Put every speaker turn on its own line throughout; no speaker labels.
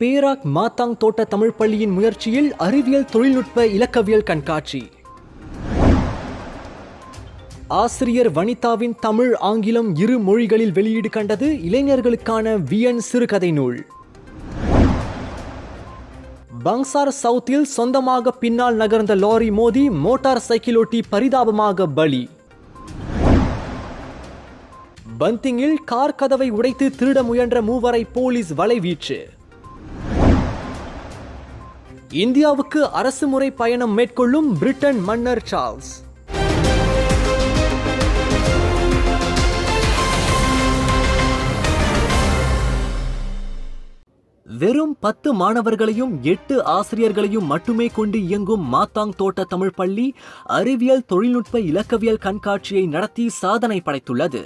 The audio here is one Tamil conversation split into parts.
பேராக் மாத்தாங் தோட்ட தமிழ் பள்ளியின் முயற்சியில் அறிவியல் தொழில்நுட்ப இலக்கவியல் கண்காட்சி. ஆசிரியர் வனிதாவின் தமிழ் ஆங்கிலம் இரு மொழிகளில் வெளியீடு கண்டது இளைஞர்களுக்கான வியன் சிறுகதை நூல். பங்சார் சவுத்தில் சொந்தமாக பின்னால் நகர்ந்த லாரி மோதி மோட்டார் சைக்கிளோட்டி பரிதாபமாக பலி. பந்திங்கில் கார் கதவை உடைத்து திருட முயன்ற மூவரை போலீஸ் வலைவீச்சு இந்தியாவுக்கு அரசுமுறை பயணம் மேற்கொள்ளும் பிரிட்டன் மன்னர் சார்ல்ஸ். வெறும் பத்து மாணவர்களையும் எட்டு ஆசிரியர்களையும் மட்டுமே கொண்டு இயங்கும் மாத்தாங் தோட்ட தமிழ் பள்ளி அறிவியல் தொழில்நுட்ப இலக்கவியல் கண்காட்சியை நடத்தி சாதனை படைத்துள்ளது.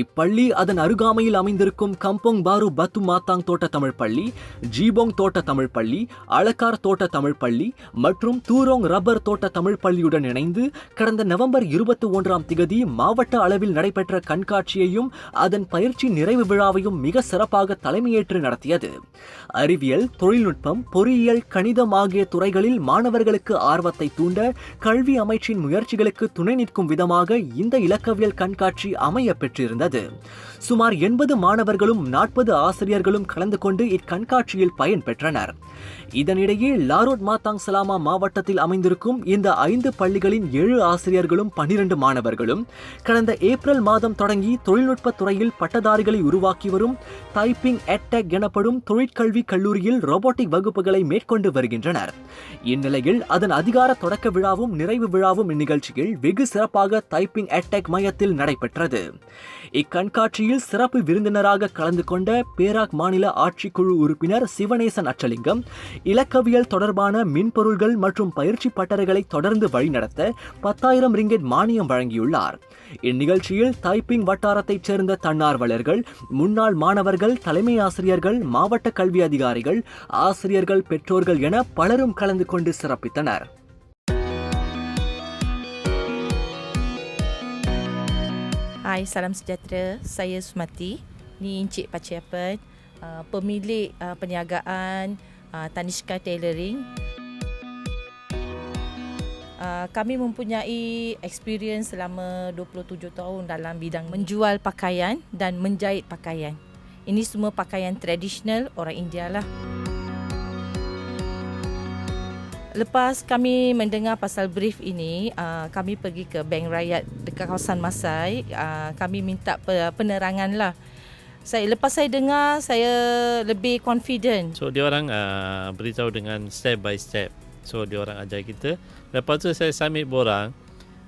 இப்பள்ளி அதன் அருகாமையில் அமைந்திருக்கும் கம்போங் பாரு பத்து மாத்தாங் தோட்ட தமிழ் பள்ளி ஜீபோங் தோட்ட தமிழ் பள்ளி அலக்கார் தோட்ட தமிழ் பள்ளி மற்றும் தூரோங் ரப்பர் தோட்ட தமிழ் பள்ளியுடன் இணைந்து கடந்த நவம்பர் இருபத்தி ஒன்றாம் திகதி மாவட்ட அளவில் நடைபெற்ற கண்காட்சியையும் அதன் பயிற்சி நிறைவு விழாவையும் மிக சிறப்பாக தலைமையேற்று நடத்தியது. அறிவியல் தொழில்நுட்பம் பொறியியல் கணிதம் ஆகிய துறைகளில் மாணவர்களுக்கு ஆர்வத்தை தூண்ட கல்வி அமைச்சின் முயற்சிகளுக்கு துணை நிற்கும் விதமாக இந்த இலக்கவியல் கண்காட்சி அமைய பெற்றிருந்தது. சுமார் எண்பது மாணவர்களும் நாற்பது ஆசிரியர்களும் கலந்து கொண்டு இக்கண்காட்சியில் பயன்பெற்றனர் இதனிடையே லாரோட் மாத்தாங் சலாமா மாவட்டத்தில் அமைந்திருக்கும் இந்த ஐந்து பள்ளிகளின் ஏழு ஆசிரியர்களும் பன்னிரண்டு மாணவர்களும் கடந்த ஏப்ரல் மாதம் தொடங்கி தொழில்நுட்ப துறையில் பட்டதாரிகளை உருவாக்கி வரும் டைப்பிங் எட்டெக் எனப்படும் தொழிற்கல்வி கல்லூரியில் ரோபோட்டிக் வகுப்புகளை மேற்கொண்டு வருகின்றனர். இந்நிலையில் அதன் அதிகார தொடக்க விழாவும் நிறைவு விழாவும் இந்நிகழ்ச்சியில் வெகு சிறப்பாக டைப்பிங் அட்டெக் மையத்தில் நடைபெற்றது. இக்கண்காட்சியில் சிறப்பு விருந்தினராக கலந்து கொண்ட பேராக் மாநில ஆட்சிக்குழு உறுப்பினர் சிவனேசன் அச்சலிங்கம் இலக்கவியல் தொடர்பான மின்பொருள்கள் மற்றும் பயிற்சி பட்டறைகளை தொடர்ந்து வழிநடத்த பத்தாயிரம் ரிங்கெட் மானியம் வழங்கியுள்ளார். இந்நிகழ்ச்சியில் டைப்பிங் வட்டாரத்தைச் சேர்ந்த தன்னார்வலர்கள் முன்னாள் மாணவர்கள் தலைமை ஆசிரியர்கள் மாவட்ட கல்வி அதிகாரிகள் ஆசிரியர்கள் பெற்றோர்கள் என பலரும் கலந்து கொண்டு சிறப்பித்தனர்
Hai, salam sejahtera. Saya Sumati. Ni Encik Paciapan, uh, pemilik uh, perniagaan uh, Tanishka Tailoring. Uh, kami mempunyai experience selama 27 tahun dalam bidang menjual pakaian dan menjahit pakaian. Ini semua pakaian tradisional orang India lah. Lepas kami mendengar pasal brief ini, uh, kami pergi ke Bank Rakyat dekat kawasan Masai. Uh, kami minta pe- penerangan lah. Saya lepas saya dengar, saya lebih confident.
So dia orang uh, beritahu dengan step by step. So dia orang ajar kita. Lepas tu saya submit borang.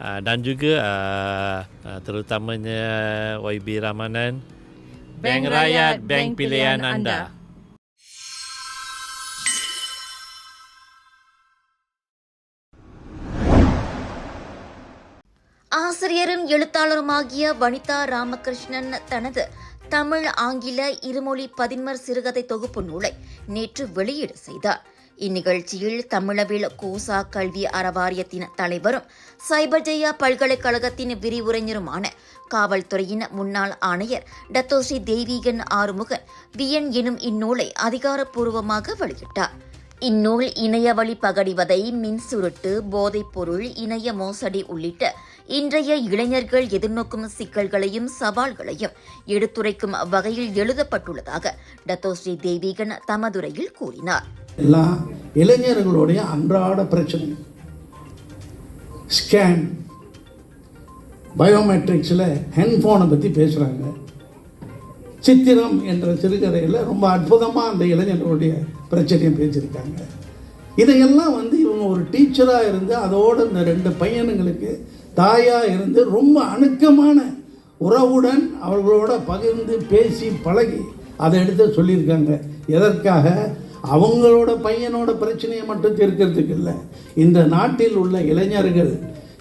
uh, dan juga uh, uh, terutamanya YB Ramanan. Bank Rakyat, bank pilihan anda.
ஆசிரியரும் எழுத்தாளருமாகிய வனிதா ராமகிருஷ்ணன் தனது தமிழ் ஆங்கில இருமொழி பதின்மர் சிறுகதை தொகுப்பு நூலை நேற்று வெளியீடு செய்தார். இந்நிகழ்ச்சியில் தமிழவில் கோசா கல்வி அறவாரியத்தின் தலைவரும் சைபர்ஜெயா பல்கலைக்கழகத்தின் விரிவுரைஞருமான காவல்துறையின் முன்னாள் ஆணையர் டத்தோஸ்ரீ தெய்வீகன் ஆறுமுகன் வியன் எனும் இந்நூலை அதிகாரப்பூர்வமாக வெளியிட்டார். இந்நூல் இணையவழி பகடிவதை மின் சுருட்டு போதைப்பொருள் இணைய மோசடி உள்ளிட்ட இன்றைய இளைஞர்கள் எதிர்நோக்கும் சிக்கல்களையும் சவால்களையும் எடுத்துரைக்கும் வகையில் எழுதப்பட்டுள்ளதாக டத்தோஸ்ரீ தேவிகன் தமதுரையில் கூறினார்.
எல்லாம் இளைஞர்களுடைய அன்றாட பிரச்சனை. ஸ்கேன் பயோமெட்ரிக்ஸில் ஹென்ஃபோனை பற்றி பேசுகிறாங்க சித்திரம் என்ற சிறுகதையில் ரொம்ப அற்புதமாக அந்த இளைஞர்களுடைய பிரச்சனையை பேசியிருக்காங்க. இதையெல்லாம் வந்து இவங்க ஒரு டீச்சராக இருந்து அதோடு இந்த ரெண்டு பையனுங்களுக்கு தாயாக இருந்து ரொம்ப அணுக்கமான உறவுடன் அவர்களோட பகிர்ந்து பேசி பழகி அதை எடுத்து சொல்லியிருக்காங்க. எதற்காக? அவங்களோட பையனோட பிரச்சனையை மட்டும் தீர்க்கறதுக்கு இல்லை. இந்த நாட்டில் உள்ள இளைஞர்கள்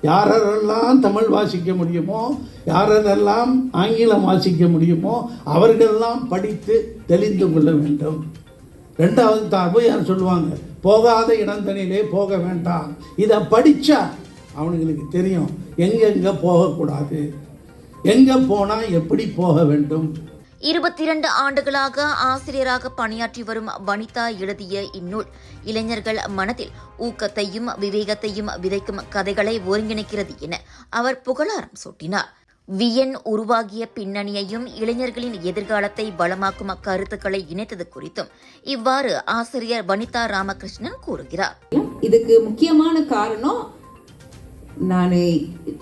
யாரெல்லாம் தமிழ் வாசிக்க முடியுமோ யாரெல்லாம் ஆங்கிலம் வாசிக்க முடியுமோ அவர்களெல்லாம் படித்து தெளிந்து கொள்ள வேண்டும். ரெண்டாவது தபையார் சொல்லுவாங்க? போகாத இடந்தனிலே போக வேண்டாம். இதை படித்தா அவனுங்களுக்கு தெரியும். எங்கெங்கே போகக்கூடாது? எங்கே போனால் எப்படி போக வேண்டும்?
இருபத்தி இரண்டு ஆண்டுகளாக ஆசிரியராக பணியாற்றி வரும் வனிதா எழுதிய இந்நூல். இளைஞர்கள் மனதில் ஊக்கத்தையும் விவேகத்தையும் விதைக்கும் கதைகளை ஒருங்கிணைக்கிறது என அவர் புகழாரம் சூட்டினார். வியன் உருவாகிய பின்னணியையும் இளைஞர்களின் எதிர்காலத்தை வளமாக்கும் கருத்துக்களை இணைத்தது குறித்தும் இவ்வாறு ஆசிரியர் வனிதா ராமகிருஷ்ணன் கூறுகிறார்.
இதுக்கு முக்கியமான காரணம் நான்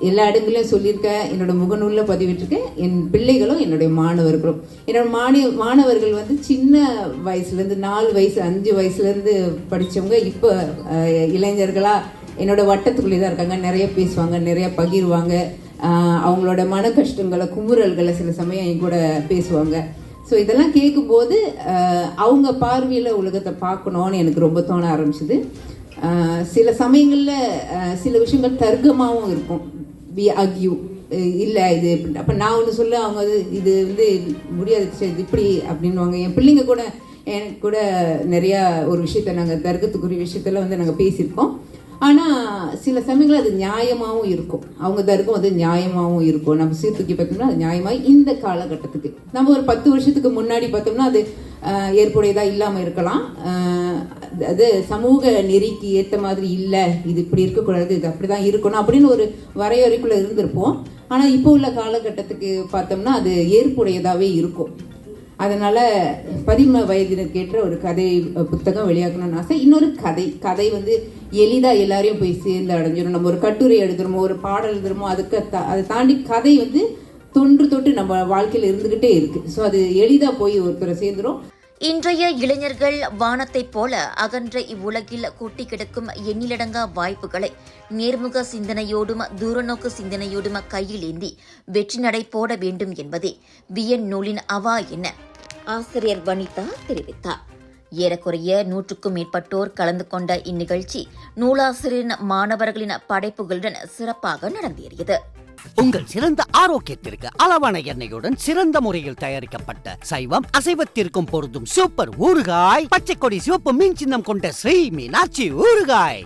எல்லா இடங்களையும் சொல்லியிருக்கேன் என்னோட முகநூலில் பதிவிட்டிருக்கேன் என் பிள்ளைகளும் என்னுடைய மாணவர்களும். என்னோட மாணி மாணவர்கள் வந்து சின்ன வயசுலேருந்து நாலு வயசு அஞ்சு வயசுலேருந்து படித்தவங்க இப்போ இளைஞர்களாக என்னோட வட்டத்துக்குள்ளே தான் இருக்காங்க. நிறைய பேசுவாங்க நிறைய பகிர்வாங்க. அவங்களோட மன கஷ்டங்களை குமுறல்களை சில சமயம் என் கூட பேசுவாங்க. ஸோ இதெல்லாம் கேட்கும்போது அவங்க பார்வையில் உலகத்தை பார்க்கணுன்னு எனக்கு ரொம்ப தோண ஆரம்பிச்சுது. சில சமயங்களில் சில விஷயங்கள் தர்க்கமாகவும் இருக்கும். வி அக்யூ இல்லை இது அப்போ நான் ஒன்று சொல்ல அவங்க அது இது வந்து முடியாது இது இப்படி அப்படின்னுவாங்க. என் பிள்ளைங்க கூட எனக்கு கூட நிறையா ஒரு விஷயத்த நாங்கள் தர்க்கத்துக்குரிய விஷயத்தில் வந்து நாங்கள் பேசியிருக்கோம். ஆனால் சில சமயங்கள் அது நியாயமாகவும் இருக்கும். அவங்க தர்க்கம் அது நியாயமாகவும் இருக்கும். நம்ம சீர்தூக்கி பார்த்தோம்னா அது நியாயமாக இந்த காலகட்டத்துக்கு. நம்ம ஒரு பத்து வருஷத்துக்கு முன்னாடி பார்த்தோம்னா அது ஏற்புடையதாக இல்லாமல் இருக்கலாம். அது சமூக நெறிக்கு ஏற்ற மாதிரி இல்லை. இது இப்படி இருக்கக்கூடாது இது அப்படி தான் இருக்கணும் அப்படின்னு ஒரு வரையறைக்குள்ளே இருந்திருப்போம். ஆனால் இப்போ உள்ள காலகட்டத்துக்கு பார்த்தோம்னா அது ஏற்புடையதாகவே இருக்கும். அதனால் பதிம வயதினருக்கேற்ற ஒரு கதை புத்தகம் வெளியாக்கணும்னு ஆசை. இன்னொரு கதை கதை வந்து எளிதாக எல்லாரையும் போய் சேர்ந்து அடைஞ்சிடும் நம்ம ஒரு கட்டுரை எழுதுறோமோ ஒரு பாடல் எழுதுறோமோ அதுக்கு தா- அதை தாண்டி கதை வந்து தொன்று தொட்டு நம்ம வாழ்க்கையில் இருந்துக்கிட்டே இருக்குது ஸோ அது எளிதாக போய் ஒருத்தரை சேர்ந்துடும்
இன்றைய இளைஞர்கள் வானத்தைப் போல அகன்ற இவ்வுலகில் கூட்டி கிடக்கும் எண்ணிலடங்கா வாய்ப்புகளை நேர்முக சிந்தனையோடும் தூரநோக்கு சிந்தனையோடும் கையில் ஏந்தி வெற்றி நடை போட வேண்டும் என்பதே வியன் நூலின் அவா என ஆசிரியர் வனிதா தெரிவித்தார். ஏறக்குறைய நூற்றுக்கும் மேற்பட்டோர் கலந்து கொண்ட இந்நிகழ்ச்சி நூலாசிரியரின் மாணவர்களின் படைப்புகளுடன் சிறப்பாக நடந்தேறியது.
உங்கள் சிறந்த ஆரோக்கியத்திற்கு அளவான எண்ணெயுடன் சிறந்த முறையில் தயாரிக்கப்பட்ட சைவம் அசைவத்திற்கும் பொருந்தும் சூப்பர் ஊறுகாய் பச்சை கொடி சிவப்பு மீன் சின்னம் கொண்ட ஸ்ரீ மீனாட்சி ஊறுகாய்.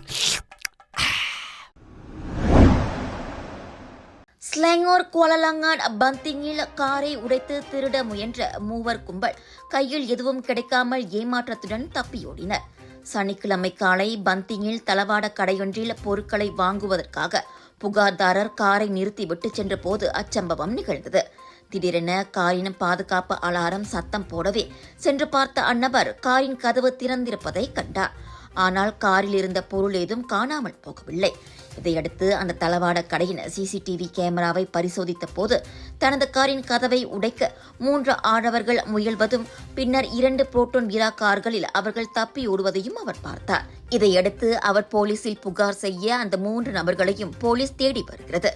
ஸ்லாங்கோர் கோலலங்கான் பந்திங்கில் காரை உடைத்து திருட முயன்ற மூவர் கும்பல் கையில் எதுவும் கிடைக்காமல் ஏமாற்றத்துடன் தப்பியோடினர். சனிக்கிழமை காலை பந்திங்கில் தளவாட கடையொன்றில் பொருட்களை வாங்குவதற்காக புகார்தாரர் காரை நிறுத்திவிட்டு சென்றபோது சென்ற போது அச்சம்பவம் நிகழ்ந்தது. திடீரென காரின் பாதுகாப்பு அலாரம் சத்தம் போடவே சென்று பார்த்த அந்நபர் காரின் கதவு திறந்திருப்பதை கண்டார். ஆனால் காரில் இருந்த பொருள் ஏதும் காணாமல் போகவில்லை. இதையடுத்து அந்த தளவாட கடையின் சிசிடிவி கேமராவை பரிசோதித்த போது தனது காரின் கதவை உடைக்க மூன்று ஆடவர்கள் முயல்வதும் பின்னர் இரண்டு புரோட்டோன் விரா கார்களில் அவர்கள் தப்பி ஓடுவதையும் அவர் பார்த்தார். இதையடுத்து அவர் போலீசில் புகார் செய்ய அந்த மூன்று நபர்களையும் போலீஸ் தேடி வருகிறது.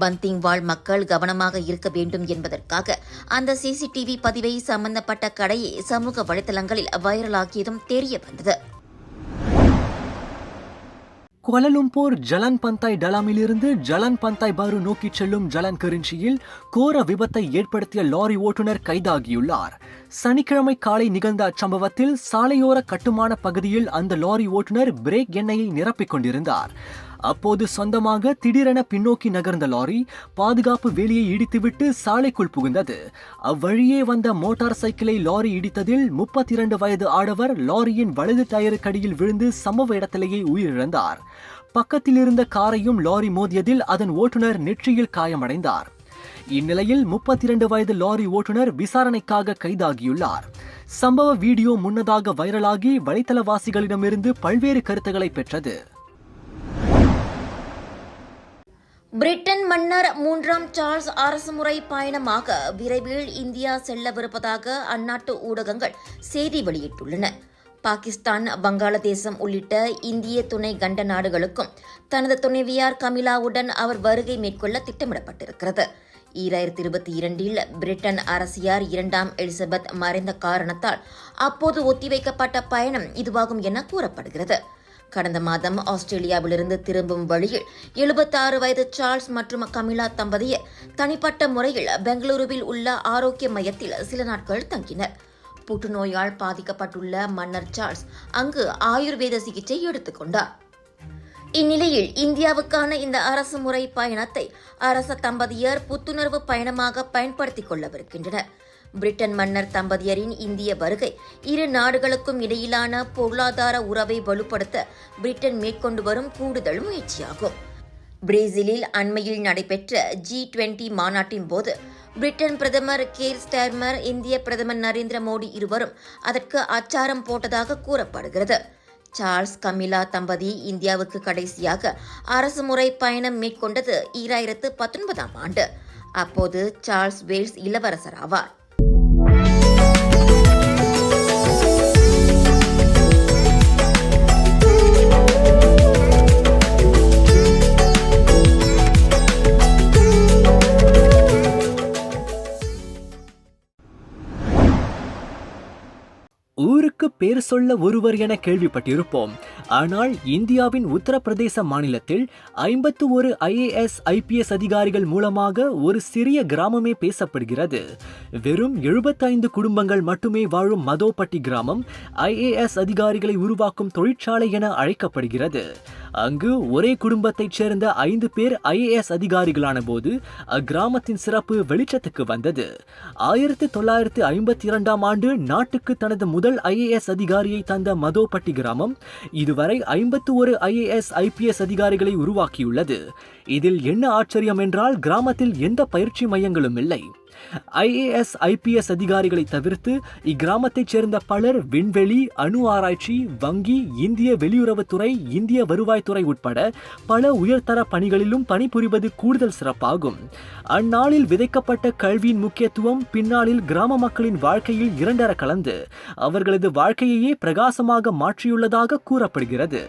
பந்திங் வாழ் மக்கள் கவனமாக இருக்க வேண்டும் என்பதற்காக அந்த சிசிடிவி பதிவை சம்பந்தப்பட்ட கடையை சமூக வலைதளங்களில் வைரலாக்கியதும் தெரிய வந்தது.
குவலலும்போர் ஜலன் பந்தாய் டலாமிலிருந்து ஜலன் பந்தாய் பாரு நோக்கிச் செல்லும் ஜலன் கரிஞ்சியில் கோர விபத்தை ஏற்படுத்திய லாரி ஓட்டுநர் கைதாகியுள்ளார். சனிக்கிழமை காலை நிகழ்ந்த அச்சம்பவத்தில் சாலையோர கட்டுமான பகுதியில் அந்த லாரி ஓட்டுநர் பிரேக் எண்ணெயை நிரப்பிக் கொண்டிருந்தார். அப்போது சொந்தமாக திடீரென பின்னோக்கி நகர்ந்த லாரி பாதுகாப்பு வேலியை இடித்துவிட்டு சாலைக்குள் புகுந்தது. அவ்வழியே வந்த மோட்டார் சைக்கிளை லாரி இடித்ததில் முப்பத்தி இரண்டு வயது ஆடவர் லாரியின் வலது டயருக்கடியில் விழுந்து சம்பவ இடத்திலேயே உயிரிழந்தார். பக்கத்தில் இருந்த காரையும் லாரி மோதியதில் அதன் ஓட்டுநர் நெற்றியில் காயமடைந்தார். இந்நிலையில் முப்பத்தி இரண்டு வயது லாரி ஓட்டுநர் விசாரணைக்காக கைதாகியுள்ளார். சம்பவ வீடியோ முன்னதாக வைரலாகி வலைத்தளவாசிகளிடமிருந்து பல்வேறு கருத்துக்களை பெற்றது.
பிரிட்டன் மன்னர் மூன்றாம் சார்ல்ஸ் அரசுமுறை பயணமாக விரைவில் இந்தியா செல்லவிருப்பதாக அந்நாட்டு ஊடகங்கள் செய்தி வெளியிட்டுள்ளன. பாகிஸ்தான் வங்காளதேசம் உள்ளிட்ட இந்திய துணை கண்ட நாடுகளுக்கும் தனது துணைவியார் கமிலாவுடன் அவர் வருகை மேற்கொள்ள திட்டமிடப்பட்டிருக்கிறது. ஈராயிரத்தி இருபத்தி இரண்டில் பிரிட்டன் அரசியார் இரண்டாம் எலிசபெத் மறைந்த காரணத்தால் அப்போது ஒத்திவைக்கப்பட்ட பயணம் இதுவாகும் என கூறப்படுகிறது. கடந்த மாதம் ஆஸ்திரேலியாவிலிருந்து திரும்பும் வழியில் எழுபத்தாறு வயது சார்ல்ஸ் மற்றும் கமிலா தம்பதியர் தனிப்பட்ட முறையில் பெங்களூருவில் உள்ள ஆரோக்கிய மையத்தில் சில நாட்கள் தங்கினர். புற்றுநோயால் பாதிக்கப்பட்டுள்ள மன்னர் சார்ல்ஸ் அங்கு ஆயுர்வேத சிகிச்சை எடுத்துக்கொண்டார் இந்நிலையில் இந்தியாவுக்கான இந்த அரசு முறை பயணத்தை அரச தம்பதியர் புத்துணர்வு பயணமாக பயன்படுத்திக் கொள்ளவிருக்கின்றனர். பிரிட்டன் மன்னர் தம்பதியரின் இந்திய வருகை இரு நாடுகளுக்கும் இடையிலான பொருளாதார உறவை வலுப்படுத்த பிரிட்டன் மேற்கொண்டு வரும் கூடுதல் முயற்சியாகும். பிரேசிலில் அண்மையில் நடைபெற்ற ஜி டுவெண்டி மாநாட்டின் போது பிரிட்டன் பிரதமர் கேர் ஸ்டர்மர் இந்திய பிரதமர் நரேந்திர மோடி இருவரும் அதற்கு அச்சாரம் போட்டதாக கூறப்படுகிறது. சார்ல்ஸ் கமிலா தம்பதி இந்தியாவுக்கு கடைசியாக அரசுமுறை பயணம் மேற்கொண்டது ஈராயிரத்து பத்தொன்பதாம் ஆண்டு. அப்போது சார்ல்ஸ் வேல்ஸ் இளவரசர் ஆவார்.
பேர் சொல்ல ஒருவர் என கேள்விப்பட்டிருப்போம். ஆனால் இந்தியாவின் உத்தரப்பிரதேச மாநிலத்தில் ஐம்பத்து ஒரு ஐஏஎஸ் ஐபிஎஸ் அதிகாரிகள் மூலமாக ஒரு சிறிய கிராமமே பேசப்படுகிறது. வெறும் எழுபத்தைந்து குடும்பங்கள் மட்டுமே வாழும் மதோபட்டி கிராமம் ஐஏஎஸ் அதிகாரிகளை உருவாக்கும் தொழிற்சாலை என அழைக்கப்படுகிறது. அங்கு ஒரே குடும்பத்தைச் சேர்ந்த ஐந்து பேர் ஐஏஎஸ் அதிகாரிகளான போது அக்கிராமத்தின் சிறப்பு வெளிச்சத்துக்கு வந்தது. ஆயிரத்தி தொள்ளாயிரத்தி ஐம்பத்தி இரண்டாம் ஆண்டு நாட்டுக்கு தனது முதல் ஐஏஎஸ் அதிகாரியை தந்த மதோபட்டி கிராமம் இதுவரை ஐம்பத்து ஒரு ஐஏஎஸ் ஐபிஎஸ் அதிகாரிகளை உருவாக்கியுள்ளது. இதில் என்ன ஆச்சரியம் என்றால் கிராமத்தில் எந்த பயிற்சி மையங்களும் இல்லை. ஐஏஎஸ் ஐபிஎஸ் அதிகாரிகளை தவிர்த்து இக்கிராமத்தைச் சேர்ந்த பலர் விண்வெளி அணு ஆராய்ச்சி வங்கி இந்திய வெளியுறவுத்துறை இந்திய வருவாய்த்துறை உட்பட பல உயர்தர பணிகளிலும் பணிபுரிவது கூடுதல் சிறப்பாகும். அந்நாளில் விதைக்கப்பட்ட கல்வியின் முக்கியத்துவம் பின்னாளில் கிராம மக்களின் வாழ்க்கையில் இரண்டர கலந்து அவர்களது வாழ்க்கையையே பிரகாசமாக மாற்றியுள்ளதாக கூறப்படுகிறது.